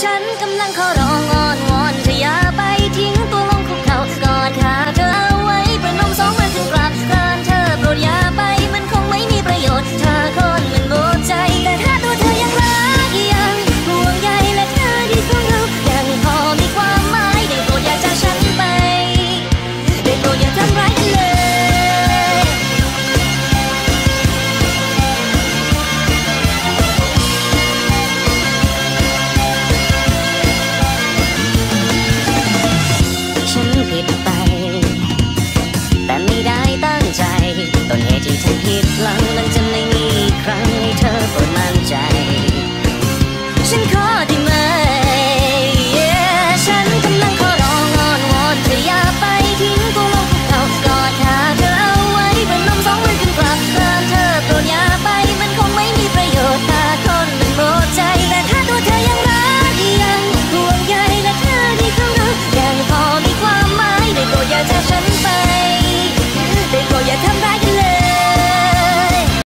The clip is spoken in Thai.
ฉันกำลังขอร้องอ้อน passion Call.